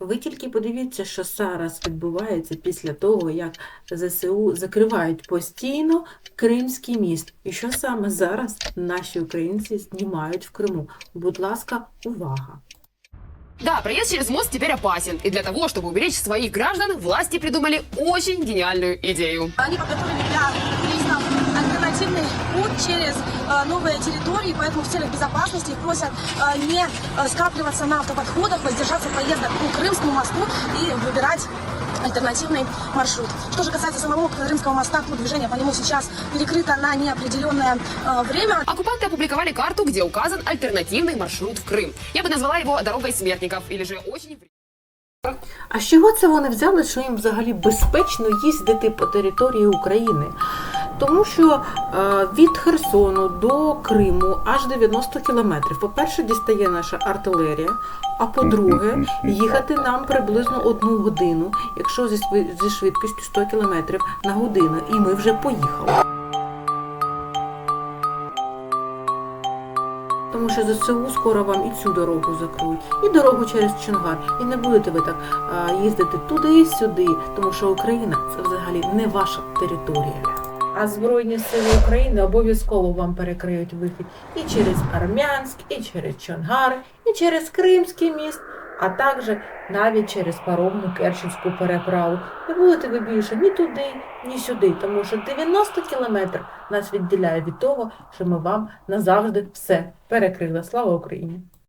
Ви тільки подивіться, що зараз відбувається після того, як ЗСУ закривають постійно Кримський міст. І що саме зараз наші українці знімають в Криму. Будь ласка, увага! Да, проезд через мост теперь опасен. И для того, чтобы уберечь своих граждан, власти придумали очень гениальную идею. Они подготовили для путь через э, новые территории, поэтому в целях безопасности их просят э, не э, скапливаться на автоподходах, воздержаться от поездок по Крымскому мосту и выбирать альтернативный маршрут. Что же касается самого Крымского моста, то движение по нему сейчас перекрыто на неопределенное э, время. Оккупанты опубликовали карту, где указан альтернативный маршрут в Крым. Я бы назвала его «Дорогой смертников» или же «Очень А з чого це вони взяли, що їм взагалі безпечно їздити по території України? Тому що е, від Херсону до Криму аж 90 кілометрів. По-перше, дістає наша артилерія, а по-друге, їхати нам приблизно одну годину, якщо зі, швидкістю 100 кілометрів на годину, і ми вже поїхали. Тому що ЗСУ скоро вам і цю дорогу закриють, і дорогу через Чонгар. І не будете ви так а, їздити туди і сюди, тому що Україна це взагалі не ваша територія. А Збройні сили України обов'язково вам перекриють вихід і через Армянськ, і через Чонгар, і через Кримський міст, а також навіть через паромну Керченську переправу. Не будете ви більше ні туди, ні сюди, тому що 90 кілометрів нас відділяє від того, що ми вам назавжди все перекрили. Слава Україні!